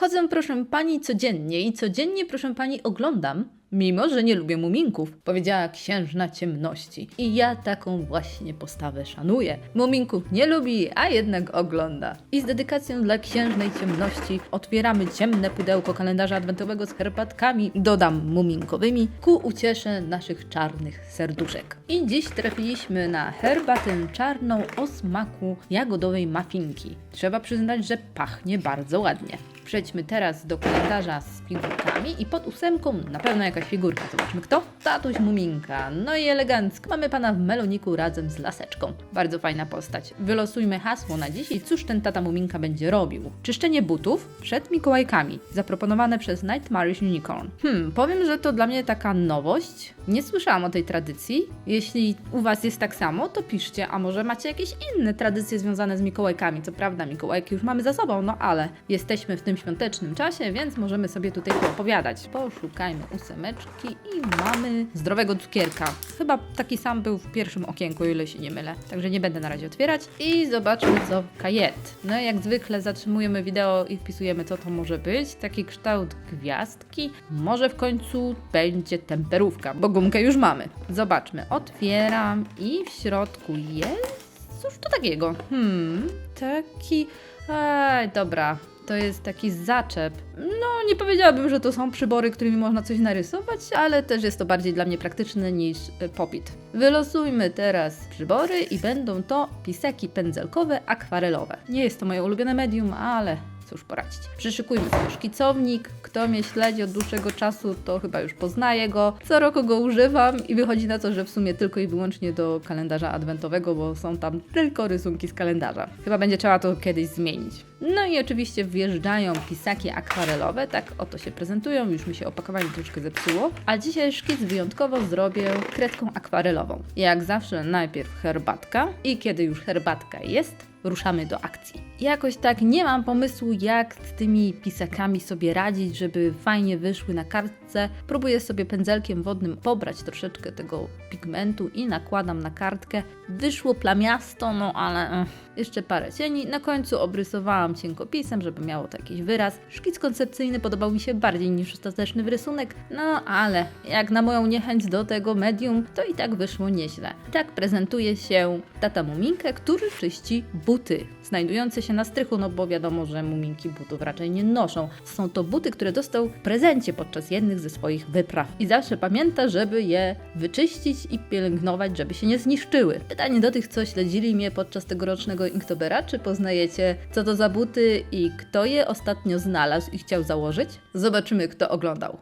Chodzę, proszę pani, codziennie i codziennie, proszę pani, oglądam. Mimo, że nie lubię muminków, powiedziała księżna ciemności. I ja taką właśnie postawę szanuję. Muminków nie lubi, a jednak ogląda. I z dedykacją dla księżnej ciemności otwieramy ciemne pudełko kalendarza adwentowego z herbatkami, dodam muminkowymi, ku uciesze naszych czarnych serduszek. I dziś trafiliśmy na herbatę czarną o smaku jagodowej mafinki. Trzeba przyznać, że pachnie bardzo ładnie. Przejdźmy teraz do kalendarza z figurkami i pod ósemką na pewno jakaś figurka. Zobaczmy kto? Tatuś Muminka. No i elegancko. Mamy pana w meloniku razem z laseczką. Bardzo fajna postać. Wylosujmy hasło na dziś i cóż ten tata Muminka będzie robił? Czyszczenie butów przed Mikołajkami. Zaproponowane przez Nightmarish Unicorn. Hmm, powiem, że to dla mnie taka nowość. Nie słyszałam o tej tradycji. Jeśli u was jest tak samo, to piszcie, a może macie jakieś inne tradycje związane z Mikołajkami. Co prawda, Mikołajki już mamy za sobą, no ale jesteśmy w tym świątecznym czasie, więc możemy sobie tutaj poopowiadać. Poszukajmy ósemeczki i mamy zdrowego cukierka. Chyba taki sam był w pierwszym okienku, o ile się nie mylę. Także nie będę na razie otwierać. I zobaczmy co kajet. No jak zwykle zatrzymujemy wideo i wpisujemy co to może być. Taki kształt gwiazdki. Może w końcu będzie temperówka, bo gumkę już mamy. Zobaczmy. Otwieram i w środku jest... Cóż to takiego? Hmm, taki... Ej, dobra, to jest taki zaczep. No, nie powiedziałabym, że to są przybory, którymi można coś narysować, ale też jest to bardziej dla mnie praktyczne niż y, popit. Wylosujmy teraz przybory i będą to pisaki pędzelkowe, akwarelowe. Nie jest to moje ulubione medium, ale cóż poradzić. Przyszykujmy sobie szkicownik. Kto mnie śledzi od dłuższego czasu, to chyba już poznaje go. Co roku go używam i wychodzi na to, że w sumie tylko i wyłącznie do kalendarza adwentowego, bo są tam tylko rysunki z kalendarza. Chyba będzie trzeba to kiedyś zmienić. No i oczywiście wjeżdżają pisaki akwarelowe, tak oto się prezentują, już mi się opakowanie troszkę zepsuło. A dzisiaj szkic wyjątkowo zrobię kredką akwarelową. Jak zawsze najpierw herbatka i kiedy już herbatka jest, ruszamy do akcji. Jakoś tak nie mam pomysłu, jak z tymi pisakami sobie radzić, żeby fajnie wyszły na kartce. Próbuję sobie pędzelkiem wodnym pobrać troszeczkę tego pigmentu i nakładam na kartkę. Wyszło plamiasto, no ale eh, jeszcze parę cieni. Na końcu obrysowałam cienkopisem, żeby miało to jakiś wyraz. Szkic koncepcyjny podobał mi się bardziej niż ostateczny rysunek, no ale jak na moją niechęć do tego medium, to i tak wyszło nieźle. Tak prezentuje się tata Muminkę, który czyści buty znajdujące się na strychu, no bo wiadomo, że Muminki butów raczej nie noszą. Są to buty, które dostał w prezencie podczas jednych ze swoich wypraw i zawsze pamięta, żeby je wyczyścić i pielęgnować, żeby się nie zniszczyły. Pytanie do tych, co śledzili mnie podczas tegorocznego Inktobera, czy poznajecie, co to za buty i kto je ostatnio znalazł i chciał założyć? Zobaczymy, kto oglądał.